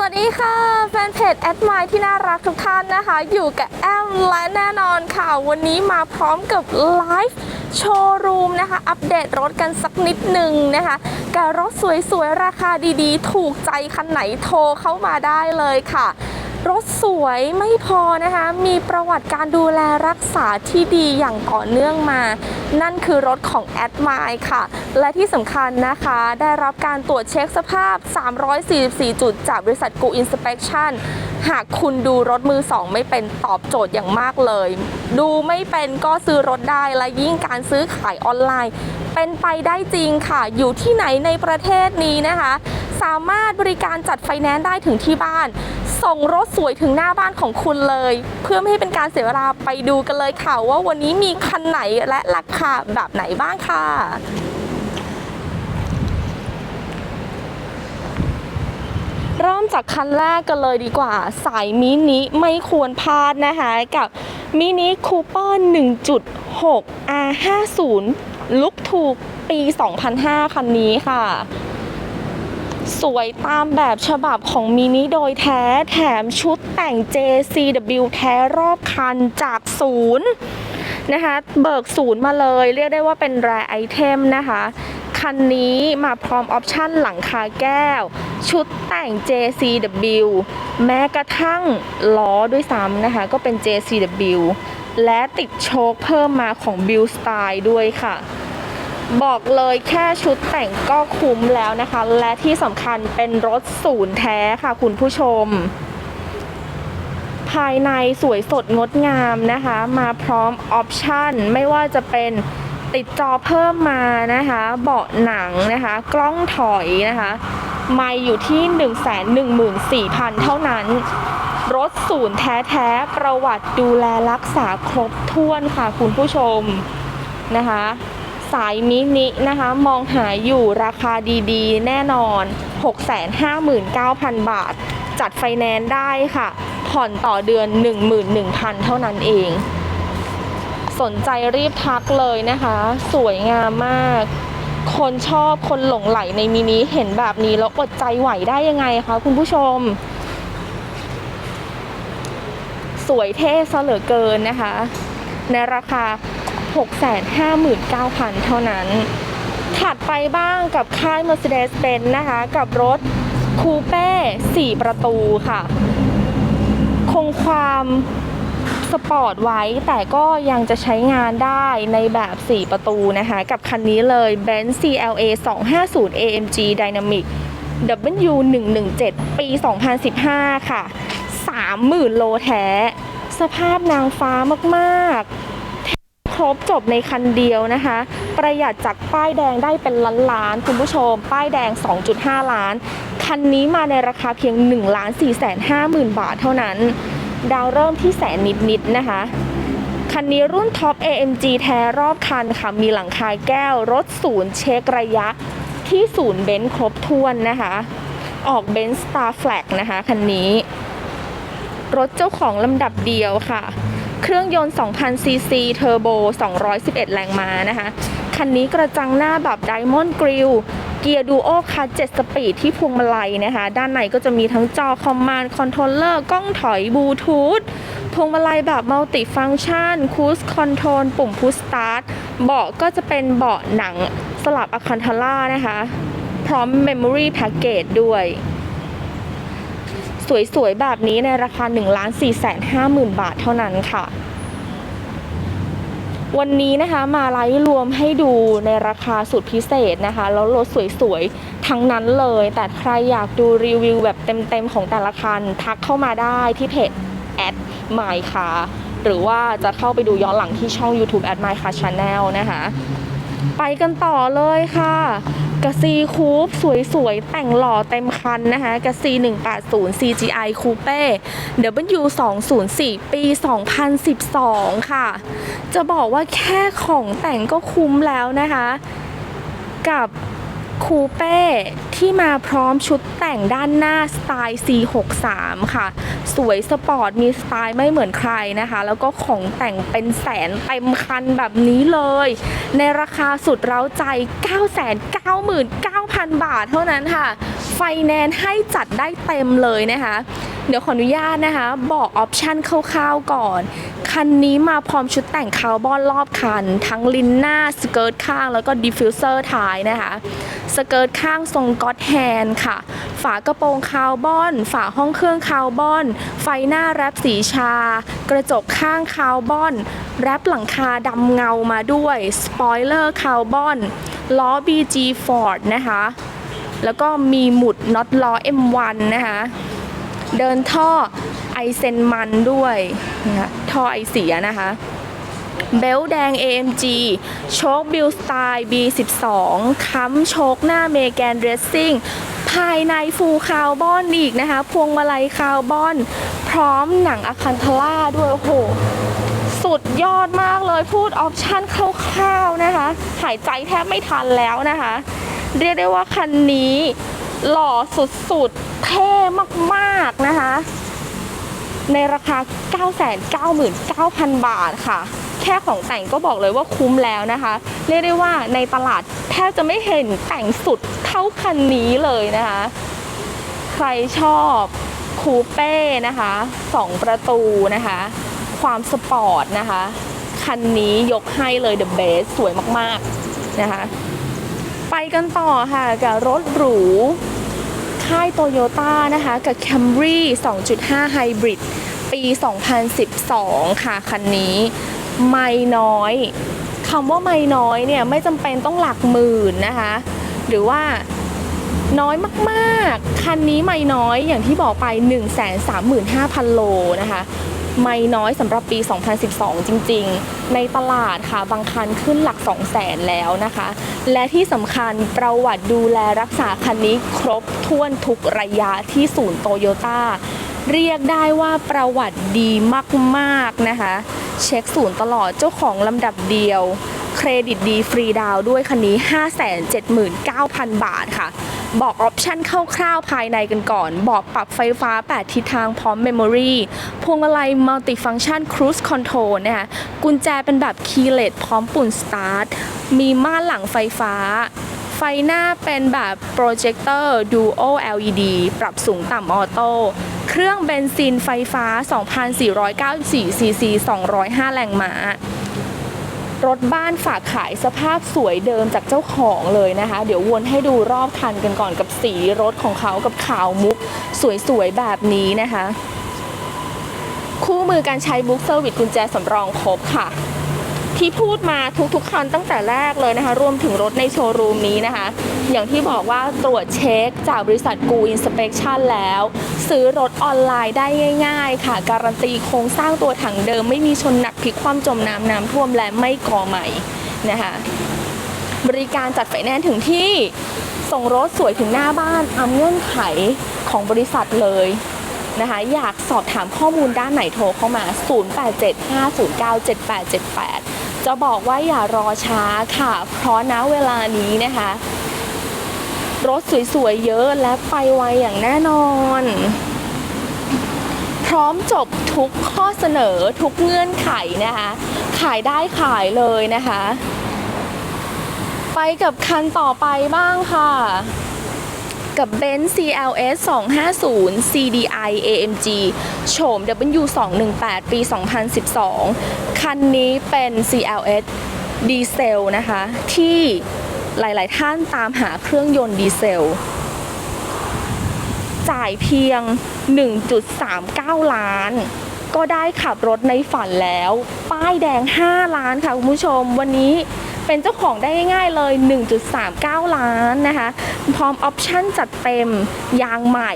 วัสดีค่ะ แฟนเพจแอดไมที่น่ารักทุกท่านนะคะ อยู่กับแอมและแน่นอนค่ะ วันนี้มาพร้อมกับไลฟ์โชว์รูมนะคะ อัปเดตรถกันสักนิดหนึ่งนะคะกับรถสวยๆ ราคาดีๆ ถูกใจคันไหนโทรเข้ามาได้เลยค่ะ รถสวยไม่พอนะคะ มีประวัติการดูแลรักษาที่ดีอย่างต่อเนื่องมา นั่นคือรถของแอดมายค่ะ และที่สำคัญนะคะ ได้รับการตรวจเช็คสภาพ 344 จุดจากบริษัทกูอินสเป t ชั n หากคุณดูรถมือสองไม่เป็นตอบโจทย์อย่างมากเลย ดูไม่เป็นก็ซื้อรถได้และยิ่งการซื้อขายออนไลน์ เป็นไปได้จริงค่ะ อยู่ที่ไหนในประเทศนี้นะคะ สามารถบริการจัดไฟแนนซ์ได้ถึงที่บ้าน ส่งรถสวยถึงหน้าบ้านของคุณเลย เพื่อไม่ให้เป็นการเสียเวลาไปดูกันเลยค่ะ ว่าวันนี้มีคันไหนและราคาแบบไหนบ้างค่ะเริ่มจากคันแรกกันเลยดีกว่า สายมินิไม่ควรพลาดนะคะ กับมินิคูเปอร์ 1.6 R50 ลุกถูกปี 2005 คันนี้ค่ะ สวยตามแบบฉบับของมินิโดยแท้แถมชุดแต่ง JCW แท้รอบคันจากศูนย์นะคะเบิกศูนย์มาเลย เรียกได้ว่าเป็นแรไอเทมนะคะคันนี้มาพร้อมออปชั่นหลังคาแก้ว ชุดแต่ง JCW แม้กระทั่งล้อด้วยซ้ำนะคะ ก็เป็น JCW และติดโชคเพิ่มมาของ Build Style ด้วยค่ะ บอกเลยแค่ชุดแต่งก็คุ้มแล้วนะคะ และที่สำคัญเป็นรถศูนย์แท้ค่ะคุณผู้ชม ภายในสวยสดงดงามนะคะ มาพร้อมออปชั่นไม่ว่าจะเป็นติดจอเพิ่มมานะคะ เบาะหนังนะคะ กล้องถอยนะคะไม่อยู่ที่ 114,000 เท่านั้น รถศูนย์แท้ๆ ประวัติดูแลรักษาครบถ้วนค่ะคุณผู้ชมนะคะ สายมินินะคะ มองหาอยู่ราคาดีๆ แน่นอน 659,000 บาท จัดไฟแนนซ์ได้ค่ะ ผ่อนต่อเดือน 11,000 เท่านั้นเอง สนใจรีบทักเลยนะคะ สวยงามมาก คนชอบคนหลงไหลในมินิเห็นแบบนี้แล้วอดใจไหวได้ยังไงคะคุณผู้ชม สวยเท่ซะเหลือเกินนะคะ ในราคา 659,000 เท่านั้น ถัดไปบ้างกับค่าย Mercedes-Benz นะคะ กับรถคูเป้ 4 ประตูค่ะ คงความสปอร์ตไว้แต่ก็ยังจะใช้งานได้ในแบบ 4 ประตูนะคะ กับคันนี้เลย Benz CLA 250 AMG Dynamic W117 ปี 2015 ค่ะ 30,000 โลแท้ สภาพนางฟ้ามาก ๆ รบจบในคันเดียวนะคะ ประหยัดจากป้ายแดงได้เป็นล้านล้านๆคุณผู้ชม ป้ายแดง 2.5 ล้าน คันนี้มาในราคาเพียง1ล้าน4แสน5หมื่นบาทเท่านั้น ดาวเริ่มที่แสนนิดๆนะคะคันนี้รุ่นท็อป AMG แท้รอบคันค่ะ มีหลังคาแก้ว รถศูนย์เช็คระยะ ที่ศูนย์เบนซ์ครบถ้วนนะคะ ออกเบนซ์ Star Flag นะคะ คันนี้ รถเจ้าของลำดับเดียวค่ะ เครื่องยนต์ 2,000 ซีซีเทอร์โบ 211 แรงม้านะคะ คันนี้กระจังหน้าแบบไดมอนด์กริลเกียร์ดูโอคัส7สปีดที่พวงมาลัยนะคะ ด้านในก็จะมีทั้งจอคอมมานด์คอนโทรลเลอร์กล้องถอยบลูทูธพวงมาลัยแบบมัลติฟัง c t ชันคูสคอนโทรลปุ่มพุชสตาร์ทเบาะก็จะเป็นเบาะหนังสลับอะคันทาร่านะคะ พร้อม Memory Package ด้วย สวยๆ แบบนี้ในราคา 1 4 5 0 0 0 บาทเท่านั้นค่ะ วันนี้นะคะมาไลฟ์รวมให้ดูในราคาสุดพิเศษนะคะ แล้วรถสวยๆ ทั้งนั้นเลย แต่ใครอยากดูรีวิวแบบเต็มๆ ของแต่ละคัน ทักเข้ามาได้ที่เพจ at my car หรือว่าจะเข้าไปดูย้อนหลังที่ช่อง YouTube at my car channel นะคะ ไปกันต่อเลยค่ะ กระซีคูปสวยๆ แต่งหล่อเต็มคันนะคะกระซี180 CGI Coupe W204 ปี 2012 ค่ะ จะบอกว่าแค่ของแต่งก็คุ้มแล้วนะคะ กับ คูเป้ที่มาพร้อมชุดแต่งด้านหน้าสไตล์ C63 ค่ะ สวยสปอร์ตมีสไตล์ไม่เหมือนใครนะคะ แล้วก็ของแต่งเป็นแสนเต็มคันแบบนี้เลย ในราคาสุดเร้าใจ 999,000 บาทเท่านั้นค่ะ ไฟแนนซ์ให้จัดได้เต็มเลยนะคะ เดี๋ยวขออนุญาตนะคะ บอกออปชันคร่าวๆก่อน คันนี้มาพร้อมชุดแต่งคาร์บอนรอบคัน ทั้งลินหน้า สเกิร์ตข้างแล้วก็ดิฟฟิวเซอร์ท้ายนะคะ สเกิร์ตข้างทรงก็อตแฮนด์ค่ะ ฝากระโปรงคาร์บอน ฝาห้องเครื่องคาร์บอน ไฟหน้าแรปสีชา กระจกข้างคาร์บอน แรปหลังคาดำเงามาด้วย สปอยเลอร์คาร์บอนล้อ BG Ford นะคะ แล้วก็มีหมุดน็อตล้อ M1 นะคะ เดินท่อไอเซนมันด้วยนะคะท่อไอเสียนะคะ เบลต์แดง AMG โชคบิลสไตล์ B12 ค้ำโชคหน้าเมแกนเรสซิ่งภายในฟูคาร์บอนอีกนะคะ พวงมาลัยคาร์บอน พร้อมหนังอะคันทล่าด้วย โอ้โห สุดยอดมากเลยพูดออปชั่นคร่าวๆนะคะ หายใจแทบไม่ทันแล้วนะคะ เรียกได้ว่าคันนี้หล่อสุดๆ เท่มากๆนะคะ ในราคา 999,000 บาทค่ะ แค่ของแต่งก็บอกเลยว่าคุ้มแล้วนะคะ เรียกได้ว่าในตลาดแทบจะไม่เห็นแต่งสุดเท่าคันนี้เลยนะคะ ใครชอบคูเป้นะคะสองประตูนะคะ ความสปอร์ตนะคะ คันนี้ยกให้เลย The Best สวยมาก ๆ นะคะ ไปกันต่อค่ะกับรถหรู ค่ายโตโยต้านะคะกับ Camry 2.5 Hybrid ปี 2012 ค่ะ คันนี้ ไม่น้อยคำว่าไม่น้อยเนี่ย ไม่จำเป็นต้องหลักหมื่นนะคะ หรือว่าน้อยมาก ๆ คันนี้ไม่น้อยอย่างที่บอกไป 135,000 โลนะคะ ไม่น้อยสำหรับปี 2012 จริง ๆ ในตลาดค่ะบางคันขึ้นหลัก 200,000แล้วนะคะ และที่สำคัญประวัติดูแลรักษาคันนี้ครบถ้วนทุกระยะที่ศูนย์โตโยต้าเรียกได้ว่าประวัติดีมากๆนะคะ เช็คศูนย์ตลอดเจ้าของลำดับเดียว เครดิตดีฟรีดาวด้วยคันนี้ 579,000 บาทค่ะ บอกออปชันคร่าวๆภายในกันก่อน บอกปรับไฟฟ้า 8 ทิศทางพร้อมเมมโมรีพวงมาลัยมัลติฟังชันครู e คอนโทรลนะคะกุญแจเป็นแบบคีย์เลสพร้อมปุ่นสตาร์ท มีม่านหลังไฟฟ้า ไฟหน้าเป็นแบบโปรเจคเตอร์ Duo LED ปรับสูงต่ำออโต้เครื่องเบนซินไฟฟ้า 2,494ซีซี205 แรงม้า รถบ้านฝากขายสภาพสวยเดิมจากเจ้าของเลยนะคะ เดี๋ยววนให้ดูรอบคันกันก่อนกับสีรถของเขากับขาวมุก สวยๆแบบนี้นะคะ คู่มือการใช้บุ๊กเซอร์วิสกุญแจสำรองครบค่ะ ที่พูดมาทุกๆคันตั้งแต่แรกเลยนะคะ รวมถึงรถในโชว์รูมนี้นะคะ อย่างที่บอกว่าตรวจเช็คจากบริษัทกูอินสเป t ชันแล้ว ซื้อรถออนไลน์ได้ง่าย ๆ ค่ะ การันตีโครงสร้างตัวถังเดิม ไม่มีชนหนักพลิกคว่ำจมน้ำน้ำท่วมและไม่ก่อใหม่นะคะบริการจัดไฟแนนซ์ถึงที่ส่งรถสวยถึงหน้าบ้านตามเงื่อนไขของบริษัทเลยนะคะอยากสอบถามข้อมูลด้านไหนโทรเข้ามา 0875097878 จะบอกว่าอย่ารอช้าค่ะ เพราะณเวลานี้นะคะ รถสวยๆเยอะและไปไวอย่างแน่นอน พร้อมจบทุกข้อเสนอทุกเงื่อนไขนะคะ ขายได้ขายเลยนะคะ ไปกับคันต่อไปบ้างค่ะกับ Benz CLS 250 CDI AMG โฉม W218 ปี 2012 คันนี้เป็น CLS ดีเซลนะคะ ที่ หลาย ๆ ท่านตามหาเครื่องยนต์ดีเซล จ่ายเพียง 1.39 ล้าน ก็ได้ขับรถในฝันแล้ว ป้ายแดง 5 ล้านค่ะคุณผู้ชม วันนี้เป็นเจ้าของได้ง่าย ๆ เลย 1.39 ล้านนะคะ พร้อมออปชั่นจัดเต็ม ยางใหม่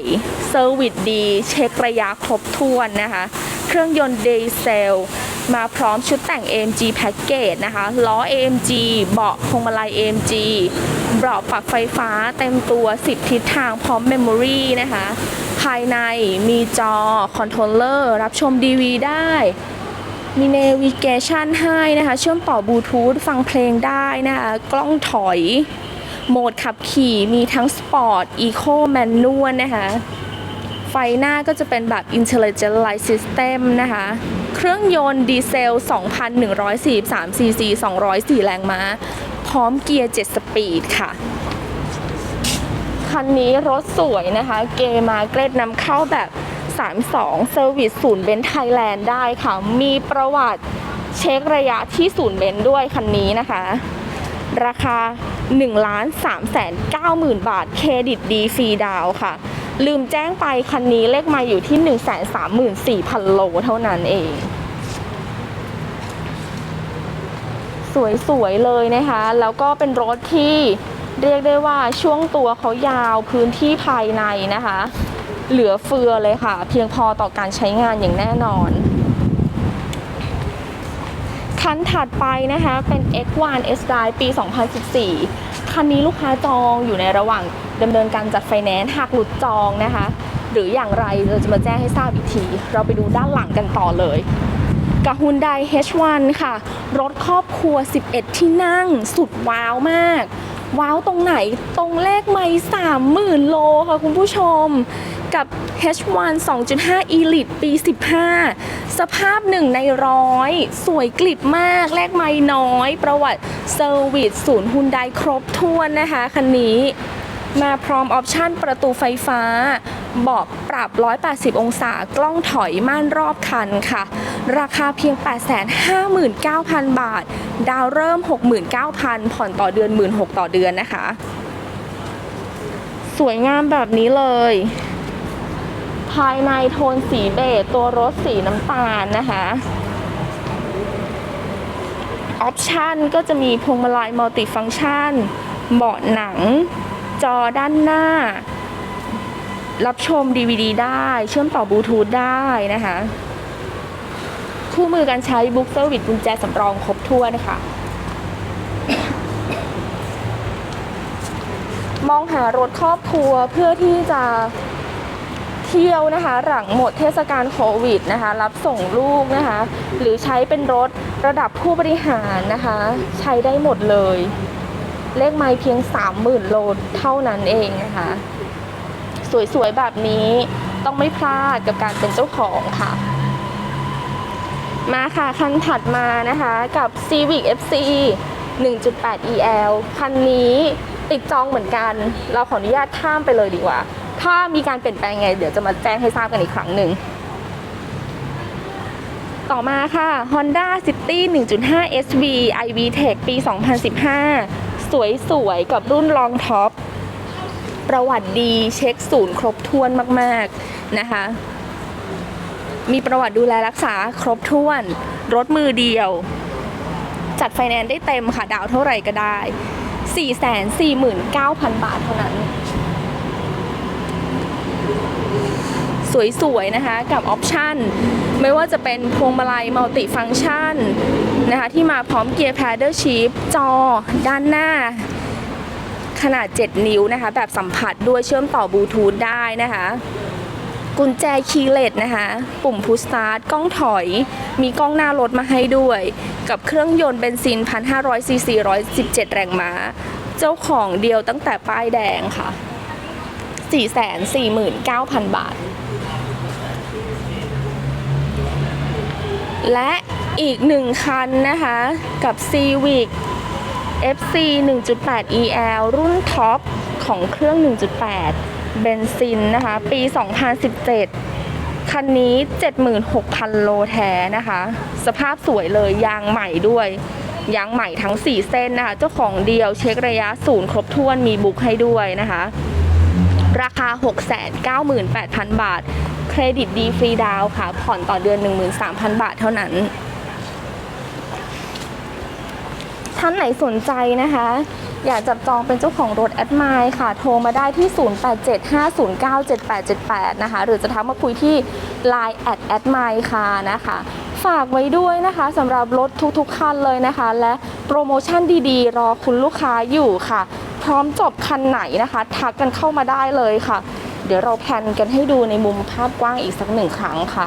เซอร์วิสดี เช็คระยะครบถ้วนนะคะ เครื่องยนต์ดีเซล มาพร้อมชุดแต่ง AMG Package นะคะล้อ AMG เบาะพวงมาลัย AMG เบาะปรับไฟฟ้าเต็มตัว 10 ทิศทางพร้อมเมมโมรีนะคะ ภายในมีจอคอนโทรลเลอร์รับชมดีวีได้มีเนวิเกชันให้นะคะ เชื่อมต่อบลูทูธฟังเพลงได้นะคะ กล้องถอย โหมดขับขี่มีทั้งสปอร์ตอีโคแมนนวลนะคะ ไฟหน้าก็จะเป็นแบบ Intelligent Light System นะคะ เครื่องยนต์ดีเซล 2,143ซีซี204 แรงม้า พร้อมเกียร์ 7 สปีดค่ะ คันนี้รถสวยนะคะ เกมาเกรดนำเข้าแบบ 32 เซอร์วิสศูนย์เบนซ์ไทยแลนด์ได้ค่ะ มีประวัติเช็คระยะที่ศูนย์เบนซ์ด้วยคันนี้นะคะ ราคา1ล้าน3แสน9หมื่นบาท เครดิตดีฟรีดาวน์ค่ะ ลืมแจ้งไปคันนี้เลขมาอยู่ที่ 1 3 4 0 0 0 โลเท่านั้นเอง สวยๆเลยนะคะ แล้วก็เป็นรถที่เรียกได้ว่าช่วงตัวเขายาวพื้นที่ภายในนะคะ เหลือเฟือเลยค่ะ เพียงพอต่อการใช้งานอย่างแน่นอนคันถัดไปนะคะเป็น X1 S Drive ปี 2014 คันนี้ลูกค้าจองอยู่ในระหว่าง ดำเนินการจัดไฟแนนซ์หากหลุดจองนะคะ หรืออย่างไรเราจะมาแจ้งให้ทราบอีกที เราไปดูด้านหลังกันต่อเลยกับ Hyundai H1 ค่ะ รถครอบครัว 11 ที่นั่ง สุดว้าวมาก ว้าวตรงไหนตรงเลขไม่30,000 โลค่ะคุณผู้ชม กับ H1 2.5 Elite ปี 15 สภาพหนึ่งในร้อย สวยกลิบมากแลกไม่น้อย ประวัติเซอร์วิสศูนย์ฮุนไดครบถ้วนนะคะ คันนี้ มาพร้อมออปชั่นประตูไฟฟ้าเบาะปรับ 180 องศากล้องถอยม่านรอบคันค่ะ ราคาเพียง 859,000 บาท ดาวเริ่ม 69,000 ผ่อนต่อเดือน 16,000 ต่อเดือนนะคะ สวยงามแบบนี้เลย ภายในโทนสีเบจตัวรถสีน้ำตาลนะคะออปชันก็จะมีพวงมาลัยมัลติฟัง c t ชันเบาะหนัง จอด้านหน้า รับชม DVD ได้ เชื่อมต่อบลูทูธได้นะคะ คู่มือการใช้บุ๊กเซอร์วิสกุญแจสำรองครบถ้วนนะคะมองหารถครอบครัวเพื่อที่จะเที่ยวนะคะ หลังหมดเทศกาลโควิดนะคะ รับส่งลูกนะคะ หรือใช้เป็นรถระดับผู้บริหารนะคะ ใช้ได้หมดเลย เลขไม้เพียง 30,000 โลเท่านั้นเองนะคะ สวยๆ แบบนี้ต้องไม่พลาดกับการเป็นเจ้าของค่ะ มาค่ะ คันถัดมานะคะกับ Civic FC 1.8 EL คันนี้ติดจองเหมือนกัน เราขออนุญาตข้ามไปเลยดีกว่า ถ้ามีการเปลี่ยนแปลงไง เดี๋ยวจะมาแจ้งให้ทราบกันอีกครั้งหนึ่ง ต่อมาค่ะ Honda City 1.5 SV iV Tech ปี 2015 สวยๆ กับรุ่นรองท็อป ประวัติดีเช็คศูนย์ครบถ้วนมากๆนะคะ มีประวัติดูแลรักษาครบถ้วน รถมือเดียว จัดไฟแนนซ์ได้เต็มค่ะ ดาวเท่าไหร่ก็ได้ 449,000 บาทเท่านั้น สวยๆ นะคะ กับออปชั่น ไม่ว่าจะเป็นพวงมาลัยมัลติฟัง c t ชันนะคะที่มาพร้อมเกียร์ Paddle Shift จอด้านหน้า ขนาด 7 นิ้วนะคะ แบบสัมผัสด้วยเชื่อมต่อบลูทูธได้นะคะ กุญแจคีย์เลสนะคะ ปุ่มพุชสตาร์ทกล้องถอย มีกล้องหน้ารถมาให้ด้วย กับเครื่องยนต์เบนซิน 1,500ซีซี117 แรงม้า เจ้าของเดียวตั้งแต่ป้ายแดงค่ะ 449,000 บาท และอีกหนึ่งคันนะคะ กับ Civic FC 1.8 EL รุ่นท็อปของเครื่อง 1.8 เบนซินนะคะ ปี 2017 คันนี้ 76,000 โลแท้นะคะ สภาพสวยเลยยางใหม่ด้วย ยางใหม่ทั้ง 4 เส้นนะคะ เจ้าของเดียวเช็คระยะศูนย์ครบถ้วนมีบุ๊กให้ด้วยนะคะ ราคา 698,000 บาท เครดิตดีฟรีดาวค่ะ ผ่อนต่อเดือน 13,000 บาทเท่านั้น ท่านไหนสนใจนะคะ อยากจับจองเป็นเจ้าของรถแอดไมล์ค่ะ โทรมาได้ที่ 0875097878 นะคะ หรือจะทักมาคุยที่ Line แอดแอดไมล์ค่ะนะคะฝากไว้ด้วยนะคะสำหรับรถทุกๆคันเลยนะคะ และโปรโมชั่นดีๆ รอคุณลูกค้าอยู่ค่ะ พร้อมจบคันไหนนะคะ ทักกันเข้ามาได้เลยค่ะ เดี๋ยวเราแพนกันให้ดูในมุมภาพกว้างอีกสักหนึ่งครั้งค่ะ